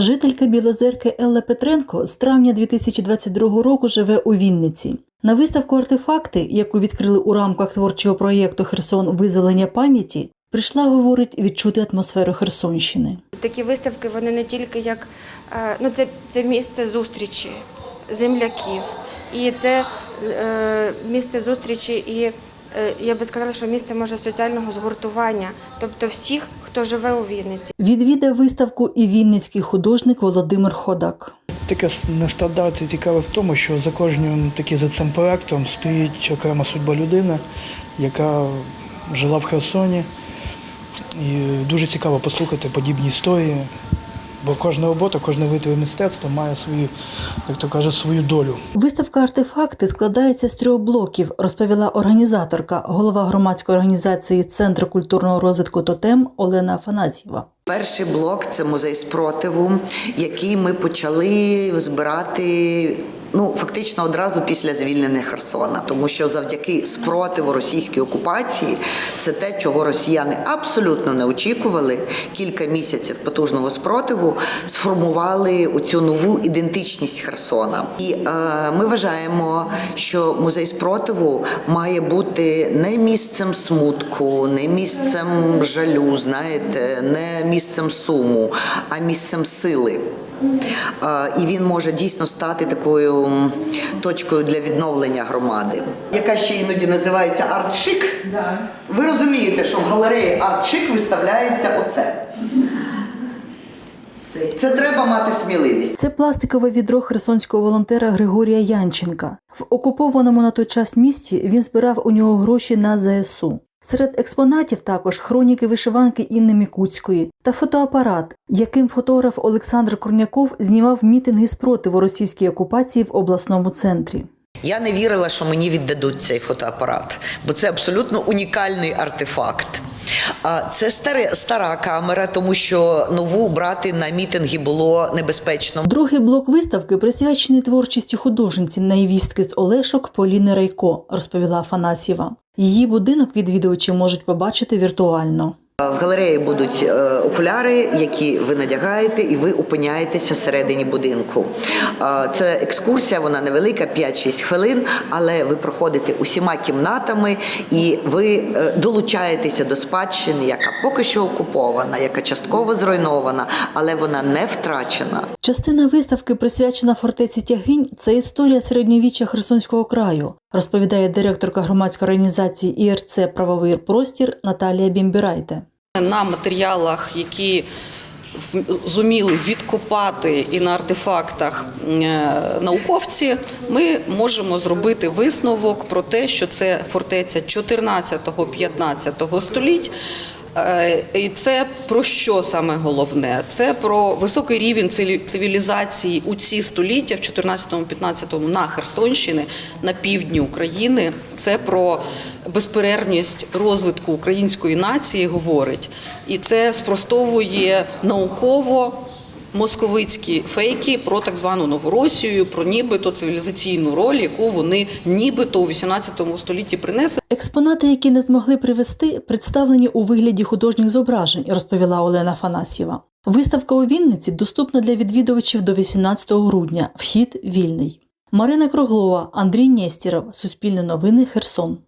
Жителька Білозерки Елла Петренко з травня 2022 року живе у Вінниці. На виставку артефакти, яку відкрили у рамках творчого проєкту Херсон Визволення пам'яті, прийшла, говорить, відчути атмосферу Херсонщини. Такі виставки вони не тільки як е, ну це, це місце зустрічі земляків, і це е, місце зустрічі, і я би сказала, що місце може соціального згуртування, тобто всіх, хто живе у Вінниці. Відвідав виставку і вінницький художник Володимир Ходак. Таке нестандарт цікаве в тому, що за кожним таки за цим проектом стоїть окрема судьба людини, яка жила в Херсоні. І дуже цікаво послухати подібні історії. Бо кожна робота, кожне витвір мистецтва має свою, як то кажуть, свою долю. Виставка артефакти складається з трьох блоків, розповіла організаторка, голова громадської організації Центр культурного розвитку Тотем Олена Афанасьєва. Перший блок це музей спротиву, який ми почали збирати. Ну, фактично одразу після звільнення Херсона, тому що завдяки спротиву російській окупації це те, чого росіяни абсолютно не очікували. Кілька місяців потужного спротиву сформували оцю нову ідентичність Херсона. І е, ми вважаємо, що музей спротиву має бути не місцем смутку, не місцем жалю, знаєте, не місцем суму, а місцем сили. І він може дійсно стати такою точкою для відновлення громади, яка ще іноді називається артшик. Ви розумієте, що в галереї артшик виставляється оце. Це треба мати сміливість. Це пластикове відро херсонського волонтера Григорія Янченка. В окупованому на той час місті він збирав у нього гроші на ЗСУ. Серед експонатів також хроніки вишиванки Інни Мікуцької та фотоапарат, яким фотограф Олександр Корняков знімав мітинги спротиву російській окупації в обласному центрі. Я не вірила, що мені віддадуть цей фотоапарат, бо це абсолютно унікальний артефакт. Це старе, стара камера, тому що нову брати на мітинги було небезпечно. Другий блок виставки присвячений творчості художниці найвістки з Олешок Поліни Райко, розповіла Афанасьєва. Її будинок відвідувачі можуть побачити віртуально. В галереї будуть е, окуляри, які ви надягаєте, і ви опиняєтеся всередині будинку. Це екскурсія, вона невелика, 5-6 хвилин, але ви проходите усіма кімнатами і ви е, долучаєтеся до спадщини, яка поки що окупована, яка частково зруйнована, але вона не втрачена. Частина виставки, присвячена фортеці Тягинь, це історія середньовіччя Херсонського краю, розповідає директорка громадської організації ІРЦ Правовий простір Наталія Бімбірайте. на матеріалах, які зуміли відкопати і на артефактах е, науковці, ми можемо зробити висновок про те, що це фортеця 14-15 століть. Е, І це про що саме головне? Це про високий рівень цивілізації у ці століття в 14-15 на Херсонщині, на півдні України. Це про безперервність розвитку української нації говорить, і це спростовує науково. Московицькі фейки про так звану Новоросію, про нібито цивілізаційну роль, яку вони нібито у 18 столітті принесли. Експонати, які не змогли привезти, представлені у вигляді художніх зображень, розповіла Олена Афанасьєва. Виставка у Вінниці доступна для відвідувачів до 18 грудня. Вхід вільний. Марина Круглова, Андрій Нєстіров, Суспільне новини, Херсон.